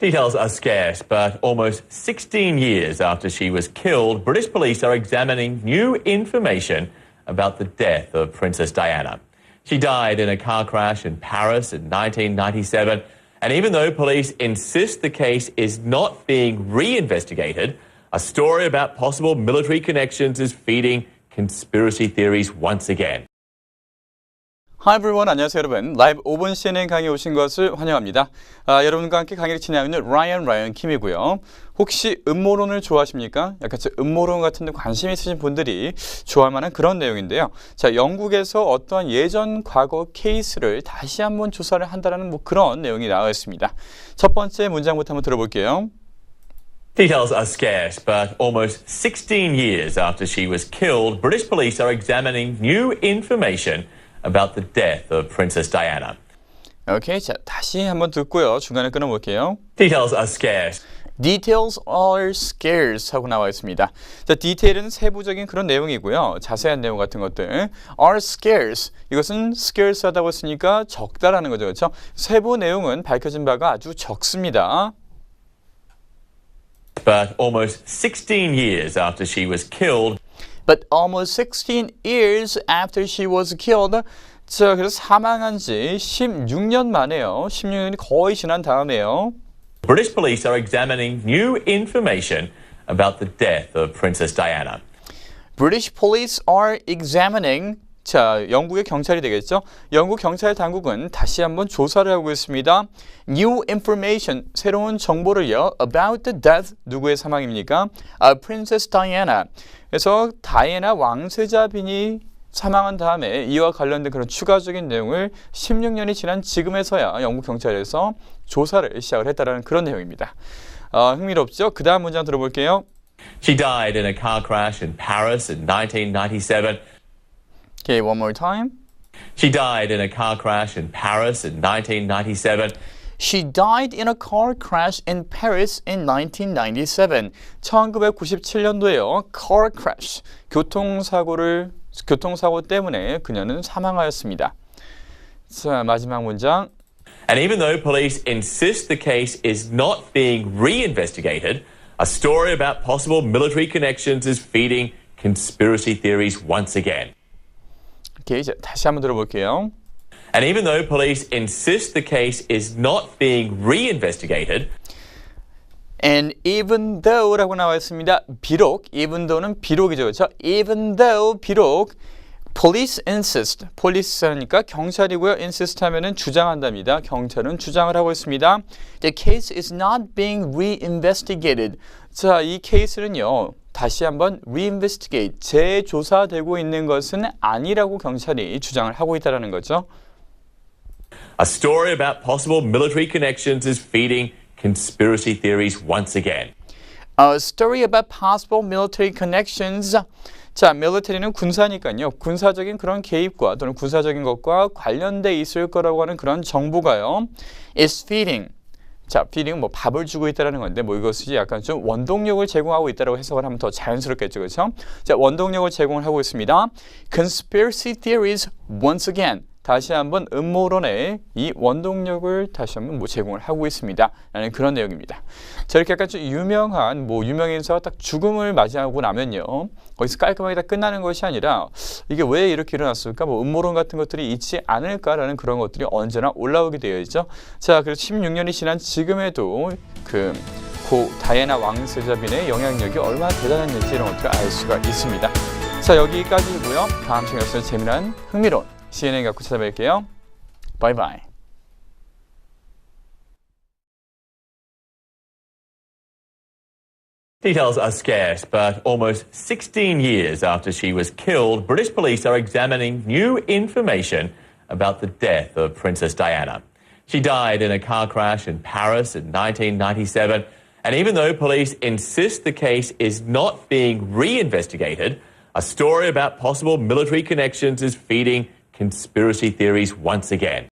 Details are scarce, but almost 16 years after she was killed, British police are examining new information about the death of Princess Diana. She died in a car crash in Paris in 1997, and even though police insist the case is not being reinvestigated, a story about possible military connections is feeding conspiracy theories once again. Hi everyone, 안녕하세요 여러분. 라이브 5분 CNN 강의 오신 것을 환영합니다. 아, 여러분과 함께 강의를 진행하고 있는 라이언 라이언 킴이고요. 혹시 음모론을 좋아하십니까? 약간 좀 음모론 같은 데 관심 있으신 분들이 좋아할 만한 그런 내용인데요. 자, 영국에서 어떠한 예전 과거 케이스를 다시 한번 조사를 한다는 뭐 그런 내용이 나와 있습니다. 첫 번째 문장부터 한번 들어볼게요. Details are scarce, but almost 16 years after she was killed, British police are examining new information about the death of Princess Diana. 오케이, 자 다시 한번 듣고요. 중간에 끊어볼게요. Details are scarce. Details are scarce 하고 나와 있습니다. 자, 디테일은 세부적인 그런 내용이고요. 자세한 내용 같은 것들 are scarce. 이것은 scarce 하다고 했으니까 적다라는 거죠. 그렇죠? 세부 내용은 밝혀진 바가 아주 적습니다. But almost 16 years after she was killed, But almost 16 years after she was killed. 자, 그래서 사망한 지 16년 만에요. 16년이 거의 지난 다음에요. British police are examining new information about the death of Princess Diana. British police are examining 자, 영국의 경찰이 되겠죠. 영국 경찰 당국은 다시 한번 조사를 하고 있습니다. New information, 새로운 정보를요. About the death, 누구의 사망입니까? Uh, Princess Diana. 그래서 다이애나 왕세자빈이 사망한 다음에 이와 관련된 그런 추가적인 내용을 16년이 지난 지금에서야 영국 경찰에서 조사를 시작을 했다는 그런 내용입니다. 어, 흥미롭죠? 그 다음 문장 들어볼게요. She died in a car crash in Paris in 1997. Okay, one more time. She died in a car crash in Paris in 1997. She died in a car crash in Paris in 1997. 1997년도에요. car crash. 교통사고를 교통사고 때문에 그녀는 사망하였습니다. 자, 마지막 문장. And even though police insist the case is not being reinvestigated, a story about possible military connections is feeding conspiracy theories once again. 오케이, 자, 다시 한번 들어볼게요. And even though police insist the case is not being reinvestigated, And even though라고 나와 있습니다. 비록, even though는 비록이죠. 그렇죠? Even though, 비록 police insist, police 하니까 경찰이고요. insist 하면은 주장한답니다. 경찰은 주장을 하고 있습니다. The case is not being reinvestigated. 자, 이 케이스는요. 다시 한번 reinvestigate, 재조사되고 있는 것은 아니라고 경찰이 주장을 하고 있다는 거죠. a story about possible military connections is feeding conspiracy theories once again. A story about possible military connections. 자, military는 군사니까요. 군사적인 그런 개입과 또는 군사적인 것과 관련돼 있을 거라고 하는 그런 정보가요. is feeding. 자, feeding 뭐 밥을 주고 있다라는 건데 뭐 이것이 약간 좀 원동력을 제공하고 있다라고 해석을 하면 더 자연스럽겠죠. 그렇죠? 자, 원동력을 제공을 하고 있습니다. Conspiracy theories once again. 다시 한번 음모론의 이 원동력을 다시 한번 뭐 제공을 하고 있습니다. 라는 그런 내용입니다. 자, 이렇게 약간 좀 유명한 뭐 유명 인사가 딱 죽음을 맞이하고 나면요. 거기서 깔끔하게 다 끝나는 것이 아니라 이게 왜 이렇게 일어났을까? 뭐 음모론 같은 것들이 있지 않을까라는 그런 것들이 언제나 올라오게 되어 있죠. 자, 그래서 16년이 지난 지금에도 그 고 다이애나 왕세자빈의 영향력이 얼마나 대단했는지 이런 것들을 알 수가 있습니다. 자, 여기까지고요. 다음 시간에서 재미난 흥미로운 CNN 갖고 찾아뵐게요. 바이바이. Details are scarce, but almost 16 years after she was killed, British police are examining new information about the death of Princess Diana. She died in a car crash in Paris in 1997, and even though police insist the case is not being reinvestigated, a story about possible military connections is feeding conspiracy theories once again.